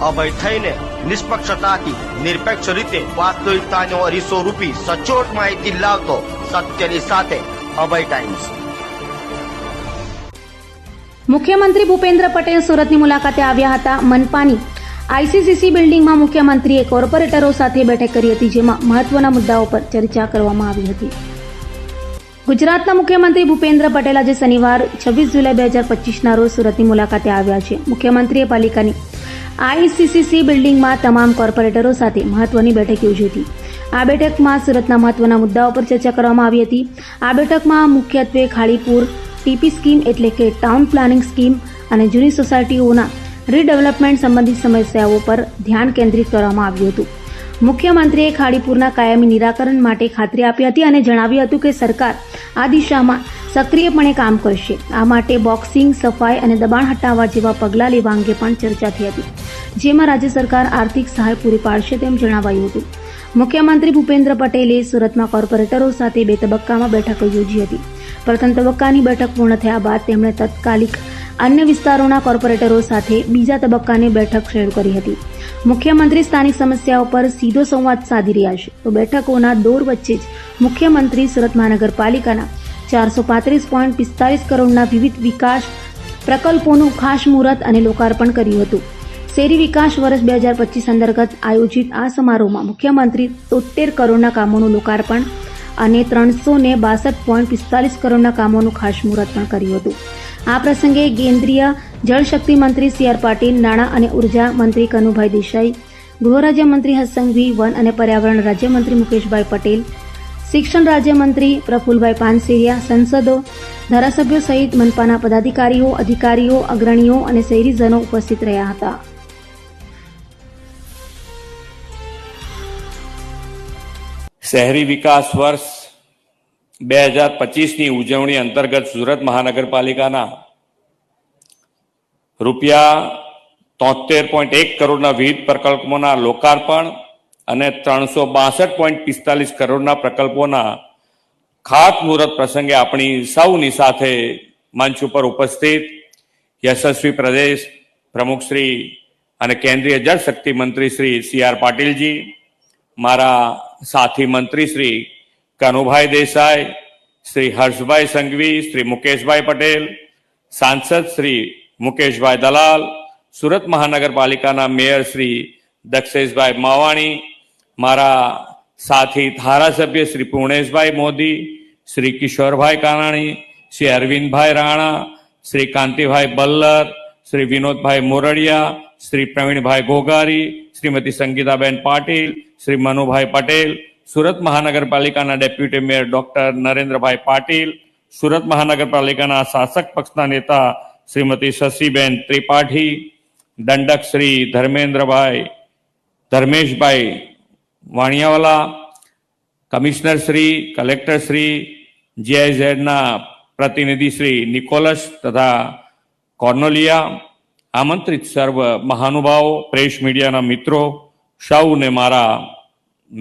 અભય થઈને નિષ્પક્ષતાથી, નિરપેક્ષ રીતે વાસ્તવિકતાનો અરીસો રૂપી સચોટ માહિતી લાવતો સત્યની સાથે અભય ટાઈમ્સ મુખ્યમંત્રી ભૂપેન્દ્ર પટેલ સુરતની મુલાકાતે આવ્યા હતા મનપાની. આઈસીસીસી બિલ્ડિંગમાં મુખ્યમંત્રીએ કોર્પોરેટરો સાથે બેઠક કરી હતી, જેમાં મહત્વના મુદ્દાઓ પર ચર્ચા કરવામાં આવી હતી. ગુજરાતના મુખ્યમંત્રી ભૂપેન્દ્ર પટેલ આજે શનિવાર છવ્વીસ જુલાઈ બે હજાર પચીસના રોજ સુરતની મુલાકાતે આવ્યા છે. મુખ્યમંત્રીએ પાલિકાની આઈસીસીસી બિલ્ડિંગમાં તમામ કોર્પોરેટરો સાથે મહત્વની બેઠક યોજી હતી. આ બેઠકમાં સુરતના મહત્વના મુદ્દાઓ પર ચર્ચા કરવામાં આવી હતી. આ બેઠકમાં મુખ્યત્વે ખાડીપુર, ટીપી સ્કીમ એટલે કે ટાઉન પ્લાનિંગ સ્કીમ અને જૂની સોસાયટીઓના રીડેવલપમેન્ટ સંબંધિત સમસ્યાઓ પર ધ્યાન કેન્દ્રિત કરવામાં આવ્યું હતું. મુખ્યમંત્રીએ ખાડીપુરના કાયમી નિરાકરણ માટે ખાતરી આપી હતી અને જણાવ્યું હતું કે સરકાર આ દિશામાં સક્રિયપણે કામ કરશે. આ માટે બોક્સિંગ, સફાઈ અને દબાણ હટાવવા જેવા પગલાં લેવા અંગે પણ ચર્ચા થઈ હતી. જેમાં રાજ્ય સરકાર આર્થિક સહાય પૂરી પાડશે તેમ જણાવાયું હતું. મુખ્યમંત્રી ભૂપેન્દ્ર પટેલે સુરતમાં કોર્પોરેટરો સાથે બે તબક્કામાં બેઠકો યોજી હતી. પ્રથમ તબક્કાની બેઠક પૂર્ણ થયા બાદ તેમણે તત્કાલિક અન્ય વિસ્તારોના કોર્પોરેટરો સાથે બીજા તબક્કાની બેઠક શરૂ કરી હતી. મુખ્યમંત્રી સ્થાનિક સમસ્યાઓ પર સીધો સંવાદ સાધી રહ્યા છે. તો બેઠકોના દોર વચ્ચે જ મુખ્યમંત્રી સુરત મહાનગરપાલિકાના ચારસો પાંત્રીસ પોઈન્ટ પિસ્તાલીસ કરોડના વિવિધ વિકાસ પ્રકલ્પોનું ખાસ મુહૂર્ત અને લોકાર્પણ કર્યું હતું. શહેરી વિકાસ વર્ષ બે હજાર પચીસ અંતર્ગત આયોજિત આ સમારોહમાં મુખ્યમંત્રી તોતેર કરોડના કામોનું લોકાર્પણ અને ત્રણસો ને બાસઠ પોઈન્ટ પિસ્તાલીસ કરોડના કામોનું ખાસ મુહૂર્ત પણ કર્યું હતું. આ પ્રસંગે કેન્દ્રીય જળશક્તિ મંત્રી સી આર પાટીલ, નાણાં અને ઊર્જા મંત્રી કનુભાઈ દેસાઈ, ગૃહ રાજ્યમંત્રી હસંઘવી વન અને પર્યાવરણ રાજ્યમંત્રી મુકેશભાઈ પટેલ, શિક્ષણ રાજ્યમંત્રી પ્રફુલભાઈ પાનસેરિયા, સંસદો, ધારાસભ્યો સહિત મનપાના પદાધિકારીઓ, અધિકારીઓ, અગ્રણીઓ અને શહેરીજનો ઉપસ્થિત રહ્યા હતા. શહેરી વિકાસ વર્ષ બે હજાર પચીસની ઉજવણી અંતર્ગત સુરત મહાનગરપાલિકાના રૂપિયા તોતેર પોઈન્ટ એક કરોડના વિવિધ પ્રકલ્પોના લોકાર્પણ અને ત્રણસો બાસઠ પોઈન્ટ પિસ્તાલીસ કરોડના પ્રકલ્પોના ખાતમુહૂર્ત પ્રસંગે આપણી સૌની સાથે મંચ ઉપર ઉપસ્થિત યશસ્વી પ્રદેશ પ્રમુખશ્રી અને કેન્દ્રીય જળશક્તિ મંત્રી શ્રી સી આર પાટીલજી, મારા સાથી મંત્રી શ્રી કનુભાઈ દેસાઈ, શ્રી હર્ષભાઈ સંઘવી, શ્રી મુકેશભાઈ પટેલ, સાંસદ શ્રી મુકેશભાઈ દલાલ, સુરત મહાનગરપાલિકાના મેયર શ્રી દક્ષેશભાઈ માવાણી, મારા સાથી ધારાસભ્ય શ્રી પૂર્ણેશભાઈ મોદી, શ્રી કિશોરભાઈ કાનાણી, શ્રી અરવિંદભાઈ રાણા, શ્રી કાંતિભાઈ બલ્લર શ્રી વિનોદભાઈ મોરડિયા, શ્રી પ્રવીણભાઈ ગોગારી શ્રીમતી સંગીતાબેન પાટીલ, શ્રી મનુભાઈ પટેલ, સુરત મહાનગરપાલિકાના deputy mayor doctor Narendrabhai Patil, Surat મહાનગરપાલિકાના શાસક પક્ષના નેતા શ્રીમતી શશીબેન ત્રિપાઠી, દંડક શ્રી ધર્મેન્દ્રભાઈ, ધર્મેશભાઈ વાણિયાવાલા, કમિશનર શ્રી, કલેક્ટર શ્રી, જીઆઈઝેડના પ્રતિનિધિ શ્રી નિકોલસ તથા કોર્નોલિયા આમંત્રિત સર્વ મહાનુભાવો પ્રેસ મીડિયાના મિત્રો સૌને મારા